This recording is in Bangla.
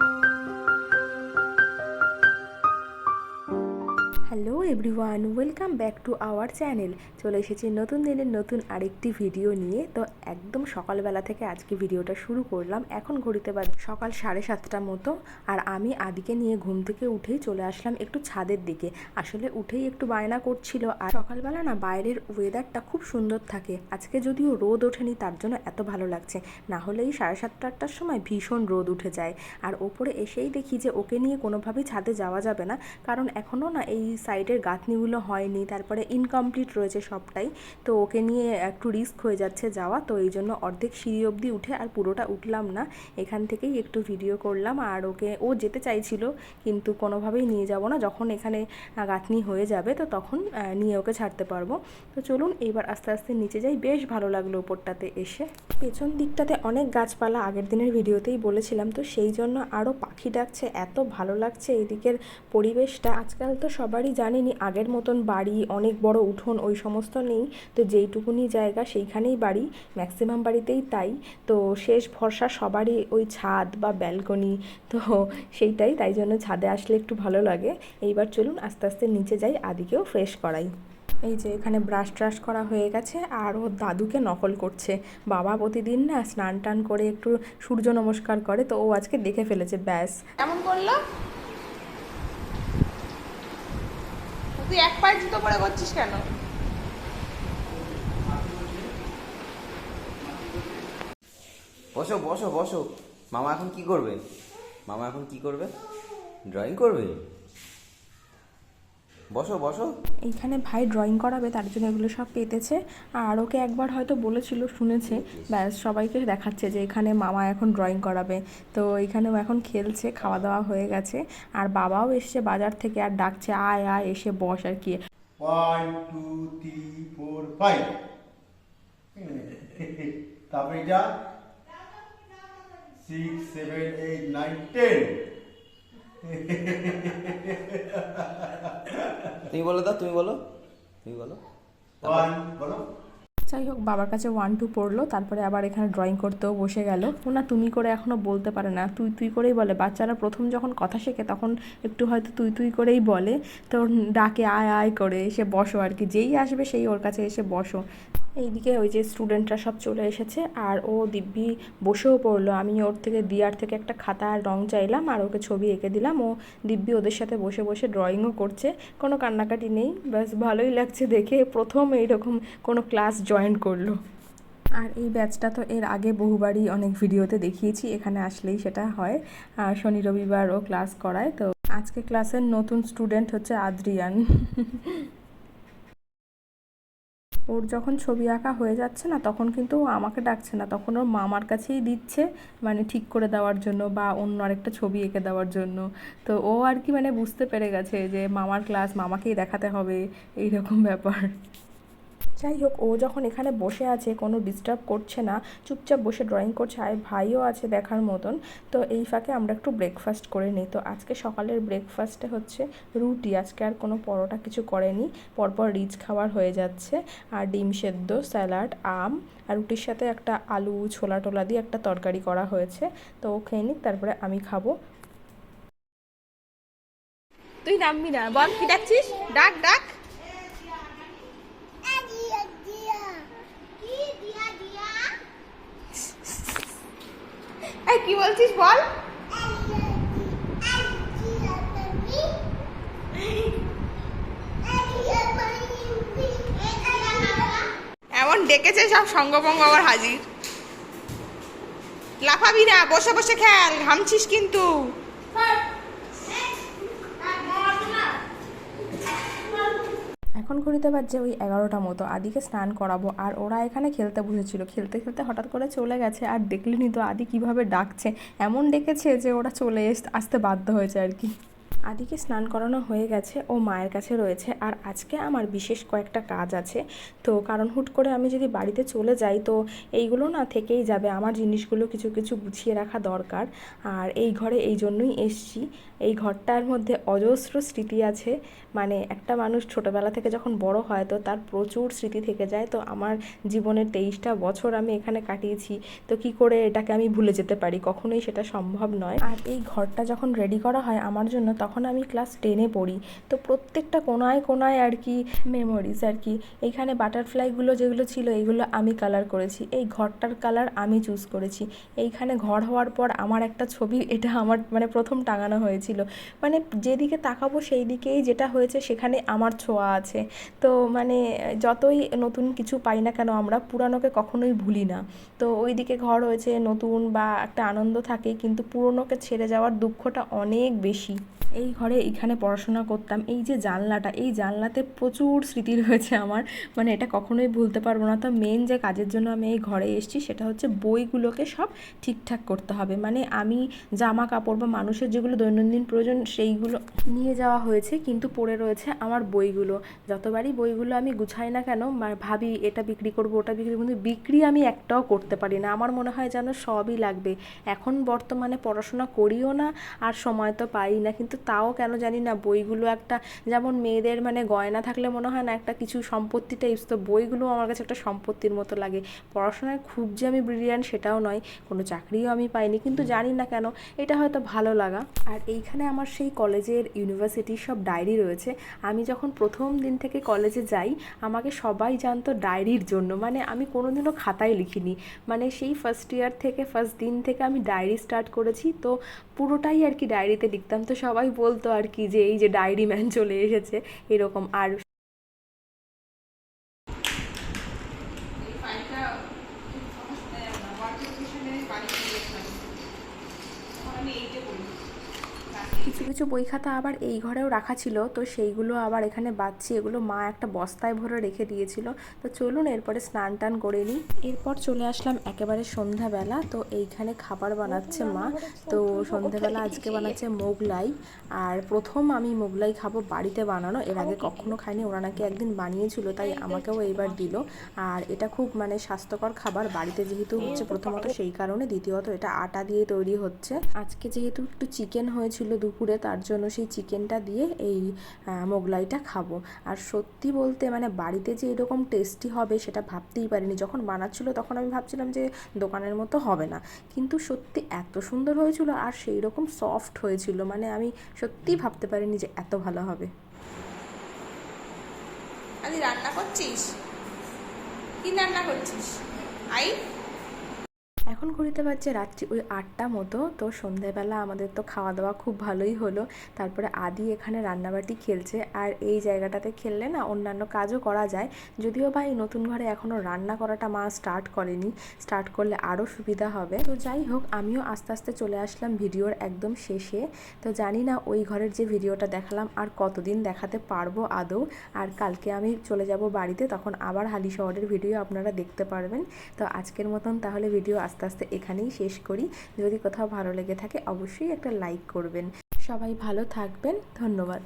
you hello everyone, welcome back to our channel. চলে এসেছি নতুন দিনের নতুন আরেকটি ভিডিও নিয়ে। তো একদম সকালবেলা থেকে আজকে ভিডিওটা শুরু করলাম। এখন ঘড়িতে বাজ, সকাল সাড়ে সাতটার মতো। আর আমি আদিকে নিয়ে ঘুম থেকে উঠেই চলে আসলাম একটু ছাদের দিকে। আসলে উঠেই একটু বায়না করছিল। আর সকালবেলা না বাইরের ওয়েদারটা খুব সুন্দর থাকে। আজকে যদিও রোদ ওঠেনি, তার জন্য এত ভালো লাগছে। না হলে এই সাড়ে সাতটা, আটটার সময় ভীষণ রোদ উঠে যায়। আর ওপরে এসেই দেখি যে ওকে নিয়ে কোনোভাবেই ছাদে যাওয়া যাবে না। কারণ এখনও না এই সাইডের গাঁথনিগুলো হয়নি, তারপরে ইনকমপ্লিট রয়েছে সবটাই, তো ওকে নিয়ে একটু রিস্ক হয়ে যাচ্ছে যাওয়া, তো এই জন্য অর্ধেক সিঁড়ি অবধি উঠে আর পুরোটা উঠলাম না, এখান থেকেই একটু ভিডিও করলাম আর ওকে, ও যেতে চাইছিল কিন্তু কোনোভাবেই নিয়ে যাব না, যখন এখানে গাঁথনি হয়ে যাবে তো তখন নিয়ে ওকে ছাড়তে পারব, তো চলুন এবার আস্তে আস্তে নিচে যাই, বেশ ভালো লাগল ওপরটাতে এসে। পেছন দিকটাতে অনেক গাছপালা আগের দিনের ভিডিওতেই বলেছিলাম, তো সেই জন্য আরও পাখি ডাকছে, এত ভালো লাগছে, এদিকের পরিবেশটা, আজকাল তো সবারই জানেনি, আগের মতন বাড়ি, অনেক বড় উঠোন, ওই সমস্ত নেই। তো যেইটুকুনি জায়গা, সেইখানেই বাড়ি ম্যাক্সিমাম বাড়িতেই তাই। তো শেষ ভরসা সবারই ওই ছাদ বা ব্যালকনি তো সেইটাই, তাই জন্য ছাদে আসলে একটু ভালো লাগে। এইবার চলুন আস্তে আস্তে নিচে যাই, আদিকেও ফ্রেশ করাই। এই যে এখানে ব্রাশ ট্রাশ করা হয়ে গেছে, আর ও দাদুকে নকল করছে। বাবা প্রতিদিন না স্নান টান করে একটু সূর্য নমস্কার করে, তো ও আজকে দেখে ফেলেছে, ব্যাস। কেমন করল? তুই এক পায়ে জুতো পরে করছিস কেন? বসো বসো বসো। মামা এখন কি করবে? মামা এখন কি করবে? ড্রয়িং করবে? বসো বসো। এইখানে ভাই ড্রয়িং করাবে তার জন্য এগুলো সব পেতেছে। আর ওকে একবার হয়তো বলেছিল শুনেছে। ব্যাস সবাইকে দেখাচ্ছে যে এখানে মামা এখন ড্রয়িং করাবে। তো এখানেও এখন খেলছে খাওয়া দাওয়া হয়ে গেছে। আর বাবাও এসছে বাজার থেকে আর ডাকছে আয় আয় এসে বস আর কি। One two three four five তারপরে এটা six seven eight nine ten তুমি বলো দাও তুমি বলো। তুমি বলো। ওয়ান বলো। যাই হোক বাবার কাছে ওয়ান টু পড়ল তারপরে আবার এখানে ড্রয়িং করতেও বসে গেল। ও না তুমি করে এখনও বলতে পারে না তুই তুই করেই বলে। বাচ্চারা প্রথম যখন কথা শেখে তখন একটু হয়তো তুই তুই করেই বলে। তো ডাকে আয় আয় করে এসে বসো আর কি। যেই আসবে সেই ওর কাছে এসে বসো। এইদিকে ওই যে স্টুডেন্টরা সব চলে এসেছে আর ও দিব্যি বসেও পড়ল। আমি ওর থেকে দিয়ার থেকে একটা খাতা আর রং চাইলাম আর ওকে ছবি এঁকে দিলাম। ও দিব্যি ওদের সাথে বসে বসে ড্রয়িংও করছে। কোনো কান্নাকাটি নেই। ব্যাস, ভালোই লাগছে দেখে। প্রথম এইরকম কোনো ক্লাস জয়েন করল। আর এই ব্যাচটা তো এর আগে বহুবারই অনেক ভিডিওতে দেখিয়েছি। এখানে আসলেই সেটা হয়। আর শনি রবিবার ও ক্লাস করায়। তো আজকে ক্লাসের নতুন স্টুডেন্ট হচ্ছে আদ্রিয়ান। ওর যখন ছবি আঁকা হয়ে যাচ্ছে না, তখন কিন্তু ও আমাকে ডাকছে না। তখন ওর মামার কাছেই দিচ্ছে মানে ঠিক করে দেওয়ার জন্য বা অন্য আরেকটা ছবি এঁকে দেওয়ার জন্য। তো ও আর কি মানে বুঝতে পেরে গেছে যে মামার ক্লাস মামাকেই দেখাতে হবে, এইরকম ব্যাপার। যাই হোক ও যখন এখানে বসে আছে, কোনো ডিস্টার্ব করছে না, চুপচাপ বসে ড্রয়িং করছে, আর ভাইও আছে দেখার মতন, তো এই ফাঁকে আমরা একটু ব্রেকফাস্ট করে নিই। তো আজকে সকালের ব্রেকফাস্টে হচ্ছে রুটি, আজকে আর কোনো পরোটা কিছু করেনি। পরপর রিচ খাবার হয়ে যাচ্ছে, আর ডিম সেদ্ধ, স্যালাড, আম, আর রুটির সাথে একটা আলু ছোলা টোলা দিয়ে একটা তরকারি করা হয়েছে, তো ও খেয়ে নিক, তারপরে আমি খাব। তুই নামবি না, বল, কি ডাকছিস? ডাক ডাক এই কি বলছিস বল। এমন ডেকেছে সব সঙ্গভঙ্গ আবার হাজির। লাফাবি না, বসে বসে খেয়াল, ঘামছিস কিন্তু। এখন ঘড়িতে বাজছে ওই এগারোটা মতো। আদিকে স্নান করাবো। আর ওরা এখানে খেলতে বসেছিল। খেলতে খেলতে হঠাৎ করে চলে গেছে। আর দেখলেনি তো আদি কীভাবে ডাকছে। এমন ডেকেছে যে ওরা চলে আসতে বাধ্য হয়েছে আর কি। আদিকে স্নান করানো হয়ে গেছে ও মায়ের কাছে রয়েছে। আর আজকে আমার বিশেষ কয়েকটা কাজ আছে। তো কারণ হুট করে আমি যদি বাড়িতে চলে যাই, তো এইগুলো না থেকেই যাবে। আমার জিনিসগুলো কিছু কিছু গুছিয়ে রাখা দরকার। আর এই ঘরে এই জন্যই এসছি। এই ঘরটার মধ্যে অজস্র স্মৃতি আছে। মানে একটা মানুষ ছোটোবেলা থেকে যখন বড় হয়, তো তার প্রচুর স্মৃতি থেকে যায়। তো আমার জীবনের তেইশটা বছর আমি এখানে কাটিয়েছি। তো কি করে এটাকে আমি ভুলে যেতে পারি? কখনোই সেটা সম্ভব নয়। আর এই ঘরটা যখন রেডি করা হয় আমার জন্য, তখন আমি ক্লাস টেনে পড়ি। তো প্রত্যেকটা কোনায় কোনায় আর কি মেমোরিজ আর কি। এইখানে বাটারফ্লাইগুলো যেগুলো ছিল এইগুলো আমি কালার করেছি। এই ঘরটার কালার আমি চুজ করেছি। এইখানে ঘর হওয়ার পর আমার একটা ছবি, এটা আমার মানে প্রথম টাঙানো হয়েছিল। মানে যেদিকে তাকাবো সেই দিকেই যেটা হয়েছে, সেখানে আমার ছোঁয়া আছে। তো মানে যতই নতুন কিছু পাই না কেন, আমরা পুরানোকে কখনোই ভুলি না। তো ওইদিকে ঘর হয়েছে নতুন বা একটা আনন্দ থাকে, কিন্তু পুরনোকে ছেড়ে যাওয়ার দুঃখটা অনেক বেশি। এই ঘরে এইখানে পড়াশোনা করতাম, এই যে জানলাটা, এই জানলাতে প্রচুর স্মৃতি রয়েছে আমার। মানে এটা কখনোই ভুলতে পারব না। তো মেন যে কাজের জন্য আমি এই ঘরে এসেছি, সেটা হচ্ছে বইগুলোকে সব ঠিকঠাক করতে হবে। মানে আমি জামা কাপড় বা মানুষের যেগুলো দৈনন্দিন প্রয়োজন, সেইগুলো নিয়ে যাওয়া হয়েছে, কিন্তু পড়ে রয়েছে আমার বইগুলো। যতবারই বইগুলো আমি গুছাই না কেন ভাবি এটা বিক্রি করব, ওটা বিক্রি কিন্তু বিক্রি আমি একটাও করতে পারি না। আমার মনে হয় যেন সবই লাগবে। এখন বর্তমানে পড়াশোনা করিও না, আর সময় তো পাই না। কিন্তু তাও কেন জানি না, বইগুলো একটা যেমন মেয়েদের মানে গয়না থাকলে মনে হয় না একটা কিছু সম্পত্তি টাইপস তো বইগুলো আমার কাছে একটা সম্পত্তির মতো লাগে। পড়াশোনায় খুব যে আমি ব্রিলিয়ান্ট সেটাও নয়, কোনো চাকরিও আমি পাইনি, কিন্তু জানি না কেন, এটা হয়তো ভালো লাগা। আর এইখানে আমার সেই কলেজের ইউনিভার্সিটির সব ডায়েরি রয়েছে। আমি যখন প্রথম দিন থেকে কলেজে যাই, আমাকে সবাই জানতো ডায়েরির জন্য মানে আমি কোনোদিনও খাতায় লিখিনি। মানে সেই ফার্স্ট ইয়ার থেকে ফার্স্ট দিন থেকে আমি ডায়েরি স্টার্ট করেছি, তো পুরোটাই আর কি ডায়েরিতে লিখতাম। তো সবাই বলতো আর কি যে এই যে ডায়েরি ম্যান চলে এসেছে এরকম আর এই ফাইলটা সমস্যা ওয়ার্ক লোকেশনে বাড়ি গিয়ে ফাইল তখন আমি এইটে পড়ি কিছু কিছু বই খাতা আবার এই ঘরেও রাখা ছিল, তো সেইগুলো আবার এখানে বাচ্ছি এগুলো মা একটা বস্তায় ভরে রেখে দিয়েছিল। তো চলুন এরপরে স্নান টান করে নিই। এরপর চলে আসলাম একেবারে সন্ধ্যাবেলা। তো এইখানে খাবার বানাচ্ছে মা। তো সন্ধ্যাবেলা আজকে বানাচ্ছে মোগলাই। আর প্রথম আমি মোগলাই খাব বাড়িতে বানানো। এর আগে কখনো খাইনি, ওরা নাকি একদিন বানিয়েছিল, তাই আমাকেও এইবার দিল। আর এটা খুব মানে স্বাস্থ্যকর খাবার। বাড়িতে যেহেতু হচ্ছে প্রথমত সেই কারণে, দ্বিতীয়ত এটা আটা দিয়ে তৈরি হচ্ছে। আজকে যেহেতু একটু চিকেন হয়েছিল দুপুরে তার জন্য সেই চিকেনটা দিয়ে এই মোগলাইটা খাব। আর সত্যি বলতে মানে বাড়িতে যে এরকম টেস্টি হবে সেটা ভাবতেই পারিনি। যখন বানাচ্ছিল তখন আমি ভাবছিলাম যে দোকানের মতো হবে না। কিন্তু সত্যি এত সুন্দর হয়েছিল আর সেই রকম সফট হয়েছিল। মানে আমি সত্যিই ভাবতে পারিনি যে এত ভালো হবে। আদি রান্না করছিস? কি রান্না করছিস? আই? এখন ঘুরিতে পারছে রাত্রি ওই আটটা মতো, তো সন্ধেবেলা আমাদের তো খাওয়া দাওয়া খুব ভালোই হলো। তারপরে আদি এখানে রান্নাবাটি খেলছে আর এই জায়গাটাতে খেললে না অন্যান্য কাজও করা যায়। যদিও এই নতুন ঘরে এখনও রান্না করাটা মা স্টার্ট করেনি স্টার্ট করলে আরও সুবিধা হবে। তো যাই হোক, আমিও আস্তে আস্তে চলে আসলাম ভিডিওর একদম শেষে। তো জানি না ওই ঘরের যে ভিডিওটা দেখালাম আর কতদিন দেখাতে পারব আদৌ। আর কালকে আমি চলে যাব বাড়িতে, তখন আবার হালি শহরের ভিডিও আপনারা দেখতে পারবেন। তো আজকের মতন তাহলে ভিডিও আস্তে আস্তে এখানেই শেষ করি। যদি কোথাও ভালো লেগে থাকে অবশ্যই একটা লাইক করবেন। সবাই ভালো থাকবেন। ধন্যবাদ।